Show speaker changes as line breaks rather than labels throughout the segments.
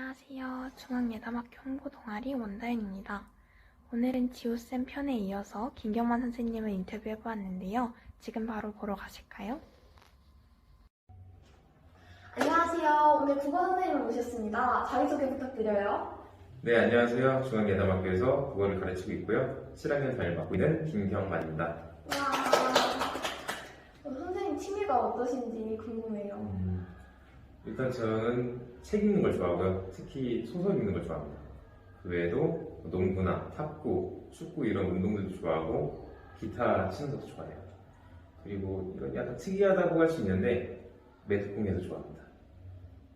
안녕하세요. 중앙예담학교 홍보동아리 원다인입니다. 오늘은 지호쌤 편에 이어서 김경만 선생님을 인터뷰해보았는데요. 지금 바로 보러 가실까요?
안녕하세요. 오늘 국어 선생님을 모셨습니다. 자기소개 부탁드려요.
네, 안녕하세요. 중앙예담학교에서 국어를 가르치고 있고요. 7학년 담임 맡고 있는 김경만입니다.
와, 어, 선생님 취미가 어떠신지 궁금해요.
음, 일단 저는 책 읽는 걸 좋아하고요. 특히 소설 읽는 걸 좋아합니다. 그 외에도 농구나 탁구, 축구 이런 운동들도 좋아하고 기타 치는 것도 좋아해요. 그리고 이건 약간 특이하다고 할 수 있는데 매듭공예도 좋아합니다.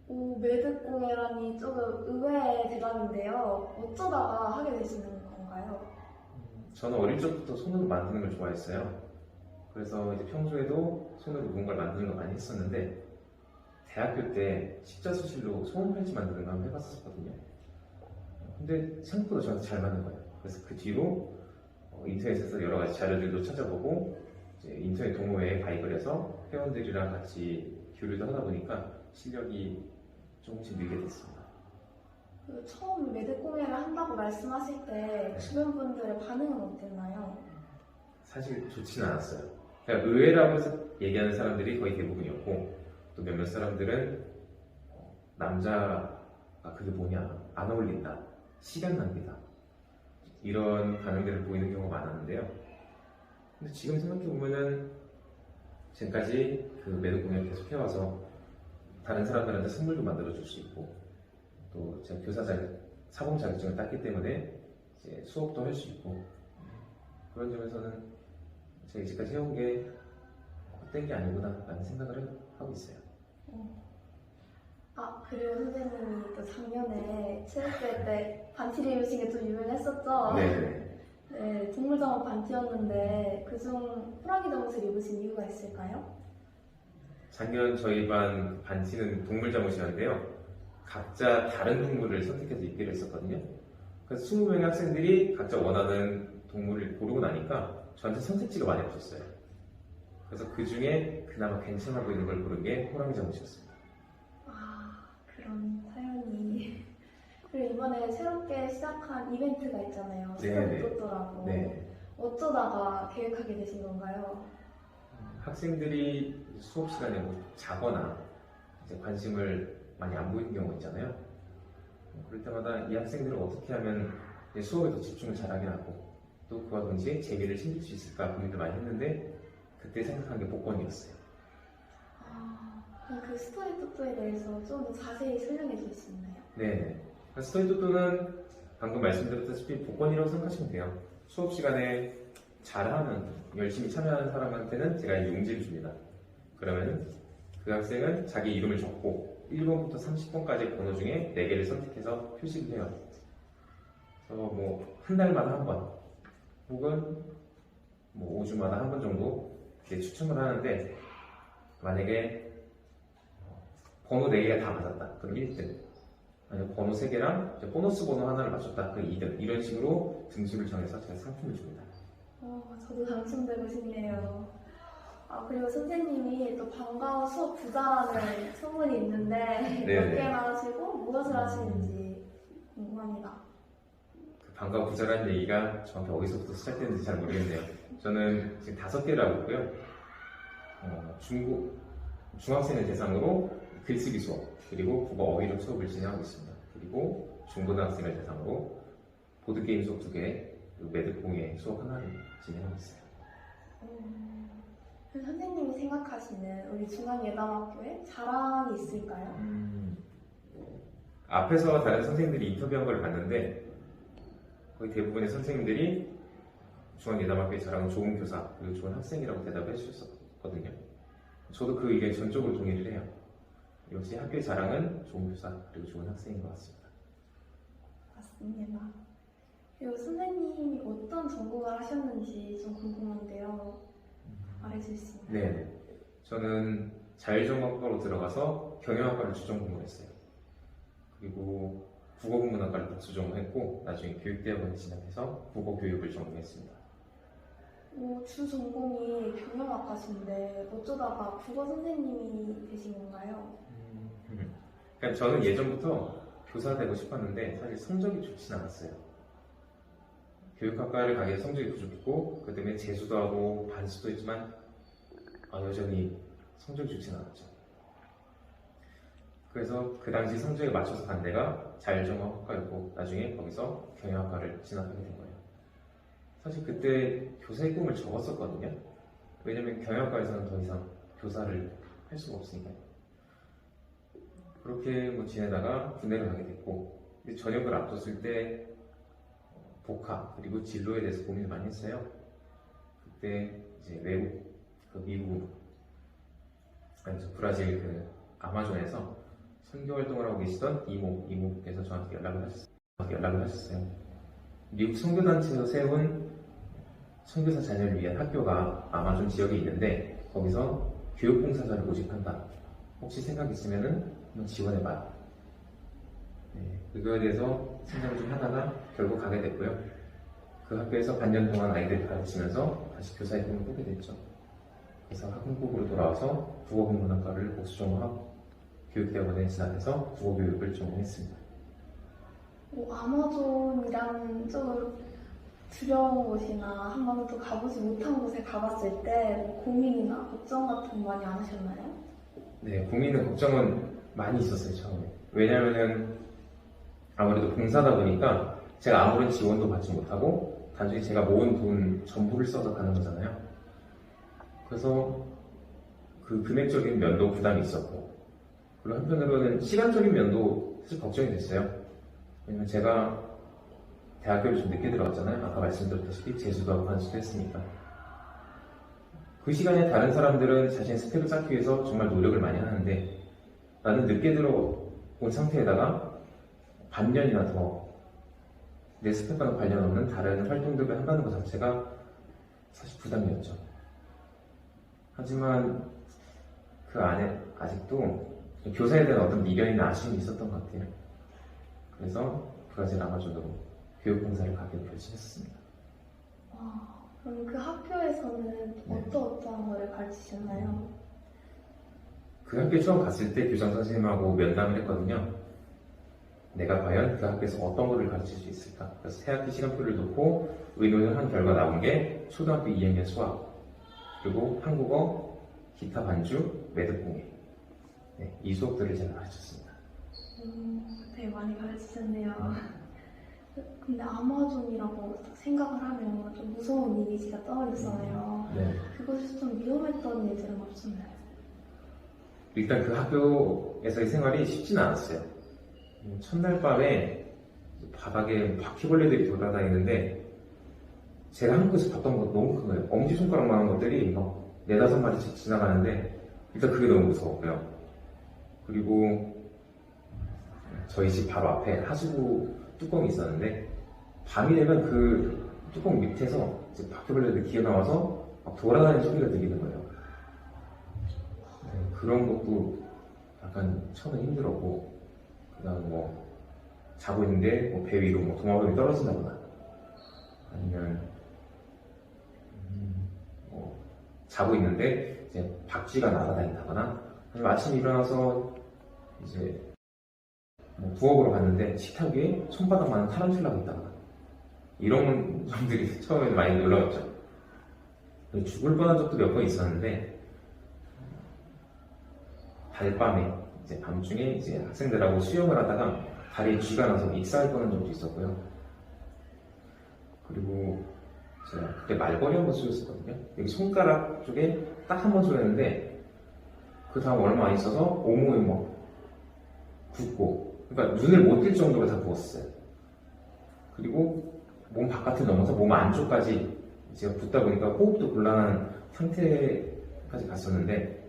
오, 매듭공예라니 조금 의외의 대답인데요. 어쩌다가 하게 되시는 건가요?
저는 어릴 적부터 손으로 만드는 걸 좋아했어요. 그래서 이제 평소에도 손으로 무언가를 만드는 걸 많이 했었는데 대학교 때 십자수실로 소음편지 만드는 거 한번 해봤었거든요. 근데 생각보다 저한테 잘 맞는 거예요. 그래서 그 뒤로 어, 인터넷에서 여러 가지 자료들도 찾아보고 인터넷 동호회에 가입을 해서 회원들이랑 같이 교류도 하다 보니까 실력이 조금씩 늘게 됐습니다.
그 처음 매듭 공예를 한다고 말씀하실 때
네.
주변 분들의 반응은 어땠나요?
사실 좋지는 않았어요. 그냥 의외라고 얘기하는 사람들이 거의 대부분이었고 또 몇몇 사람들은 어, 남자가 그게 뭐냐 안 어울린다 시간 낭비다 이런 반응들을 보이는 경우가 많았는데요. 근데 지금 생각해 보면은 지금까지 그 매듭 공연 계속 해와서 다른 사람들한테 선물도 만들어 줄 수 있고 또 제가 교사 자격 사범 자격증을 땄기 때문에 이제 수업도 할 수 있고 그런 점에서는 제가 이제까지 해온 게 헛된 게 아니구나 라는 생각을 하고 있어요.
아, 그리고 선생님이 또 작년에 체육대회 때 반티를 입으신 게 좀 유명했었죠?
네.
네, 동물정원 반티였는데 그중 호랑이 잠옷을 입으신 이유가 있을까요?
작년 저희 반 반티는 동물 잠옷이었는데요. 각자 다른 동물을 선택해서 입기로 했었거든요. 그래서 20명의 학생들이 각자 원하는 동물을 고르고 나니까 저한테 선택지가 많이 없었어요. 그래서 그 중에 그나마 괜찮아 보이는 걸 고른 게 호랑이 잠옷이었습니다.
아, 그런 사연이. 그리고 이번에 새롭게 시작한 이벤트가 있잖아요.
네네.
스토리토토라고.
네.
어쩌다가 계획하게 되신 건가요?
학생들이 수업 시간에 뭐 자거나 이제 관심을 많이 안 보이는 경우가 있잖아요. 어, 그럴 때마다 이 학생들을 어떻게 하면 수업에 더 집중을 잘하게 하고 또 그와 동시에 재미를 챙길 수 있을까 고민을 많이 했는데 그때 생각한 게 복권이었어요.
그 스토리토토에 대해서 좀더 자세히 설명해 주실 수 있나요?
네. 스토리 토토는 방금 말씀드렸다시피 복권이라고 생각하시면 돼요. 수업 시간에 잘하는, 열심히 참여하는 사람한테는 제가 이 용지를 줍니다. 그러면 그 학생은 자기 이름을 적고 1번부터 30번까지 번호 중에 4개를 선택해서 표시를 해요. 그래서 뭐 한 달마다 한 번, 혹은 뭐 5주마다 한 번 정도 추첨을 하는데 만약에 번호 4개가 다 맞았다. 그럼 1등. 아니면 번호 3개랑 이제 보너스 번호 하나를 맞췄다. 그 2등. 이런 식으로 등수를 정해서 제가 상품을 줍니다.
어, 저도 당첨되고 싶네요. 아, 그리고 선생님이 또 방과후 수업 부자라는 소문이 있는데
네.
몇 개나 하시고 무엇을 하시는지 궁금합니다.
그 방과 부자라는 얘기가 정확히 어디서부터 시작됐는지 잘 모르겠네요. 저는 지금 다섯 개를 하고 있고요. 어, 중고, 중학생을 대상으로 글쓰기 수업, 그리고 국어 어휘력 수업을 진행하고 있습니다. 그리고 중고등학생을 대상으로 보드게임 수업 두 개, 그리고 매듭공예 수업 하나를 진행하고 있어요.
음, 선생님이 생각하시는 우리 중앙예담학교에 자랑이 있을까요?
음, 앞에서 다른 선생님들이 인터뷰한 걸 봤는데 거의 대부분의 선생님들이 중앙예담학교에 자랑은 좋은 교사 그리고 좋은 학생이라고 대답을 해주셨거든요. 저도 그 의견에 전적으로 동의를 해요. 역시 학교의 자랑은 좋은 교사 그리고 좋은 학생인 것 같습니다.
맞습니다. 그리고 선생님이 어떤 전공을 하셨는지 좀 궁금한데요. 말해주실 수 있나요?
네, 저는 자율전공학과로 들어가서 경영학과를 주전 공부했어요. 그리고 국어국문학과를 복수 전공했고 나중에 교육대학원에 진학해서 국어교육을 전공했습니다.
뭐, 주 전공이 경영학과신데 어쩌다가 국어 선생님이 되신 건가요?
그러니까 저는 예전부터 교사 되고 싶었는데 사실 성적이 좋진 않았어요. 교육학과를 가기에 성적이 부족했고 그 때문에 재수도 하고 반수도 했지만 아, 여전히 성적이 좋진 않았죠. 그래서 그 당시 성적에 맞춰서 간 데가 자율정보학과였고 나중에 거기서 경영학과를 진학하게 된 거예요. 사실 그때 교사의 꿈을 접었었거든요. 왜냐면 경영학과에서는 더 이상 교사를 할 수가 없으니까요. 그렇게 뭐 지내다가 군대를 가게 됐고 전역을 앞뒀을 때 어, 복학 그리고 진로에 대해서 고민을 많이 했어요. 그때 이제 외국 그 미국 아니죠 브라질 그 아마존에서 선교 활동을 하고 계시던 이모 이모께서 저한테 연락을 하셨어요. 연락을 하셨어요. 미국 선교단체에서 세운 선교사 자녀를 위한 학교가 아마존 지역에 있는데 거기서 교육봉사자를 모집한다. 혹시 생각 있으면은 한번 지원해봐. 네, 그거에 대해서 생각을 좀 하다가 결국 가게 됐고요. 그 학교에서 반년 동안 아이들 가르치면서 다시 교사의 꿈을 꾸게 됐죠. 그래서 한국으로 돌아와서 국어국문학과를 복수 전공하고 교육대학원에 진학해서 국어교육을 전공했습니다.
뭐 아마존이라는 좀 두려운 곳이나 한 번도 가보지 못한 곳에 가봤을 때 뭐 고민이나 걱정 같은 거 많이 안 하셨나요?
네, 고민은 걱정은 많이 있었어요, 처음에. 왜냐면은 아무래도 봉사다 보니까 제가 아무런 지원도 받지 못하고 단순히 제가 모은 돈 전부를 써서 가는 거잖아요. 그래서 그 금액적인 면도 부담이 있었고 그리고 한편으로는 시간적인 면도 사실 걱정이 됐어요. 왜냐면 제가 대학교를 좀 늦게 들어갔잖아요. 아까 말씀드렸다시피 재수도 하고 반수도 했으니까. 그 시간에 다른 사람들은 자신의 스펙을 쌓기 위해서 정말 노력을 많이 하는데 나는 늦게 들어온 상태에다가 반년이나 더 내 스펙과는 관련 없는 다른 활동들을 한다는 것 자체가 사실 부담이었죠. 하지만 그 안에 아직도 교사에 대한 어떤 미련이나 아쉬움이 있었던 것 같아요. 그래서 브라질 아마존으로 교육봉사를 가기로 결심했습니다.
와, 그럼 그 학교에서는
네.
어떠 어떠한 거를 가르치셨나요?
그 학교 처음 갔을 때 교장 선생님하고 면담을 했거든요. 내가 과연 그 학교에서 어떤 것을 가르칠 수 있을까? 그래서 새 학기 시간표를 놓고 의논을 한 결과 나온 게 초등학교 2학년 수학, 그리고 한국어, 기타 반주, 매듭공예. 네, 이 수업들을 제가 가르쳤습니다.
음, 되게 많이 가르치셨네요. 근데 아마존이라고 생각을 하면 좀 무서운 이미지가 떠오르잖아요.
네.
그곳에서 좀 위험했던 일들은 없었나요?
일단 그 학교에서의 생활이 쉽지는 않았어요. 음, 첫날 밤에 바닥에 바퀴벌레들이 돌아다니는데 제가 한국에서 봤던 것 너무 큰 거예요. 엄지손가락만한 것들이 막 네다섯 마리씩 지나가는데 일단 그게 너무 무서웠고요. 그리고 저희 집 바로 앞에 하수구 뚜껑이 있었는데 밤이 되면 그 뚜껑 밑에서 이제 바퀴벌레들이 기어 나와서 막 돌아다니는 소리가 들리는 거예요. 네, 그런 것도 약간 처음에 힘들었고 그다음 뭐 자고 있는데 뭐 배 위로 뭐 도마뱀이 떨어진다거나 아니면 음, 뭐 자고 있는데 이제 박쥐가 날아다닌다거나 아니면 아침에 일어나서 이제 뭐 부엌으로 갔는데 식탁 위에 손바닥만한 타란툴라가 있다거나 이런 점들이 처음에 많이 놀라웠죠. 죽을 뻔한 적도 몇 번 있었는데 달밤에 이제 밤중에 이제 학생들하고 수영을 하다가 다리에 쥐가 나서 익사할 뻔한 적도 있었고요. 그리고 제가 그때 말벌이 한 번 쏘였었거든요. 여기 손가락 쪽에 딱 한 번 쏘였는데 그 다음 얼마 안 있어서 온몸에 막 붓고 그러니까 눈을 못 뜰 정도로 다 부었어요. 그리고 몸 바깥을 넘어서 몸 안쪽까지 제가 붓다 보니까 호흡도 곤란한 상태까지 갔었는데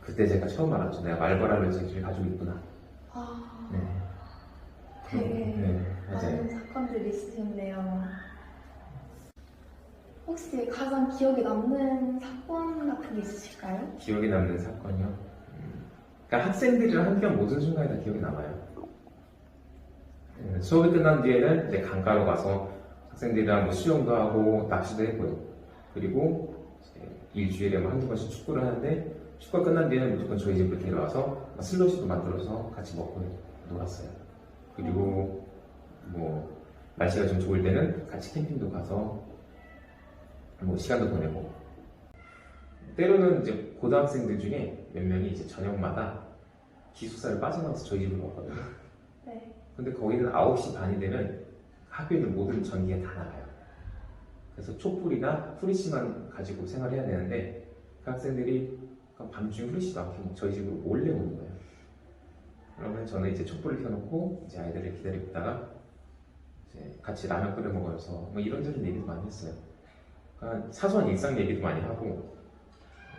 그때 제가 처음 알았죠. 내가 말벌 알레르기를 가지고 있구나.
아,
네.
되게
네, 맞아요.
많은 사건들이 있으셨네요. 혹시 가장 기억에 남는 사건 같은 게 있으실까요?
기억에 남는 사건이요. 음, 그러니까 학생들이랑 함께한 모든 순간이 다 기억에 남아요. 음, 수업이 끝난 뒤에는 이제 강가로 가서 학생들이랑 뭐 수영도 하고 낚시도 했고요. 그리고 일주일에 뭐 한두 번씩 축구를 하는데 축구가 끝난 뒤에는 무조건 저희 집으로 데려와서 슬러시도 만들어서 같이 먹고 놀았어요. 그리고 뭐 날씨가 좀 좋을 때는 같이 캠핑도 가서 뭐 시간도 보내고 때로는 이제 고등학생들 중에 몇 명이 이제 저녁마다 기숙사를 빠져나와서 저희 집으로 왔거든요.
네.
근데 거기는 9시 반이 되면 학교에 있는 모든 전기가 다 나가요. 그래서 촛불이나 후리씨만 가지고 생활해야 되는데 그 학생들이 밤중에 후리씨도 안 켜고 저희 집으로 몰래 오는 거예요. 그러면 저는 이제 촛불을 켜놓고 이제 아이들을 기다리고 있다가 이제 같이 라면 끓여 먹어서 뭐 이런저런 얘기도 많이 했어요. 그러니까 사소한 일상 얘기도 많이 하고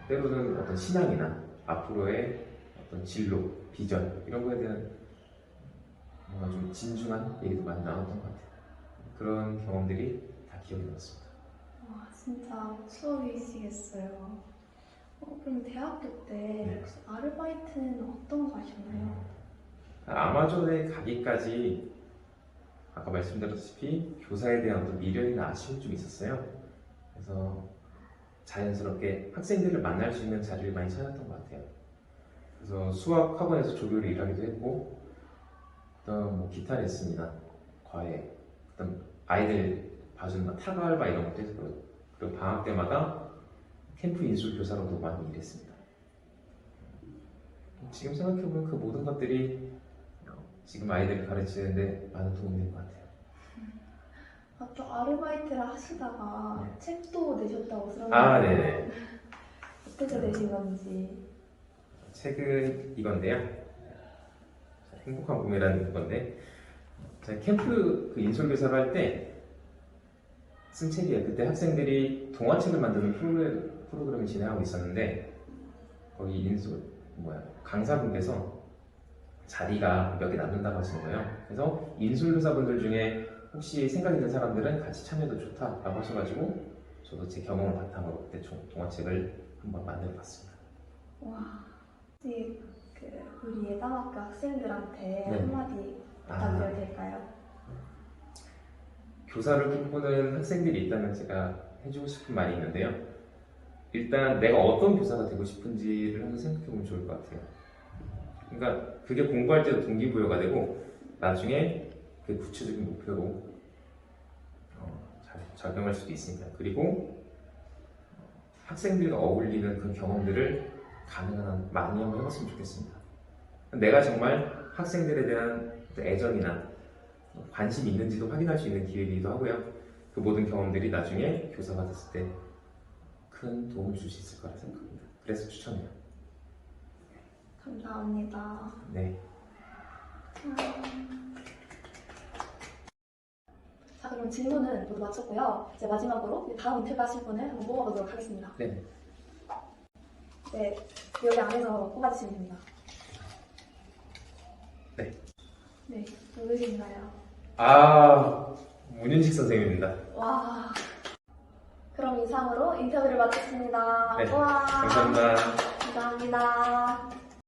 때로는 어떤 신앙이나 앞으로의 어떤 진로, 비전 이런 거에 대한 뭔가 좀 진중한 얘기도 많이 나눴던 것 같아요. 그런 경험들이 다 기억에 남습니다.
와, 진짜 추억이시겠어요. 어, 그럼 대학교 때
네.
아르바이트는 어떤 거 하셨나요?
아마존에 가기까지 아까 말씀드렸다시피 교사에 대한 어떤 미련이나 아쉬움이 좀 있었어요. 그래서 자연스럽게 학생들을 만날 수 있는 자리를 많이 찾았던 것 같아요. 그래서 수학 학원에서 조교를 일하기도 했고, 그다음 뭐 기타 레슨이나 과외, 그다음 아이들 봐주는 막 타가 알바 이런 것도 했고요. 그리고 방학 때마다 캠프 인술 교사로도 많이 일했습니다. 지금 생각해보면 그 모든 것들이 지금 아이들을 가르치는데 많은 도움이 된 것 같아요.
아, 또 아르바이트를 하시다가
네.
책도 내셨다고 들었는데
아, 네네.
어떻게 되신 건지
책은 이건데요. 행복한 봄이라는 건데, 제가 캠프 그 인솔 교사를 할 때 쓴 책이에요. 그때 학생들이 동화책을 만드는 프로그램, 프로그램을 진행하고 있었는데, 거기 인솔, 뭐야, 강사분께서 자리가 몇 개 남는다고 하시는 거예요. 그래서 인솔 교사분들 중에 혹시 생각 있는 사람들은 같이 참여도 좋다라고 하셔가지고, 저도 제 경험을 바탕으로 좀 동화책을 한번 만들어 봤습니다.
와 혹시 그 우리 예담학교 학생들한테
네.
한마디 부탁드려도 될까요?
교사를 꿈꾸는 학생들이 있다면 제가 해주고 싶은 말이 있는데요. 일단 내가 어떤 교사가 되고 싶은지를 한번 생각해보면 좋을 것 같아요. 그러니까 그게 공부할 때도 동기부여가 되고 나중에 그 구체적인 목표로 어, 잘 작용할 수도 있으니까. 그리고 학생들과 어울리는 그 경험들을 가능한 한 많이 한번 해봤으면 좋겠습니다. 내가 정말 학생들에 대한 애정이나 관심이 있는지도 확인할 수 있는 기회이기도 하고요. 그 모든 경험들이 나중에 교사가 됐을 때 큰 도움을 줄 수 있을 거라 생각합니다. 그래서 추천해요.
감사합니다.
네.
자 그럼 질문은 모두 마쳤고요. 이제 마지막으로 다음 인터뷰 하실 분을 한번 뽑아보도록 하겠습니다.
네.
네 여기 안에서 뽑아주시면 됩니다.
네.
네 누구신가요?
아, 문윤식 선생님입니다.
와. 그럼 이상으로 인터뷰를 마쳤습니다.
네,
와.
감사합니다.
감사합니다.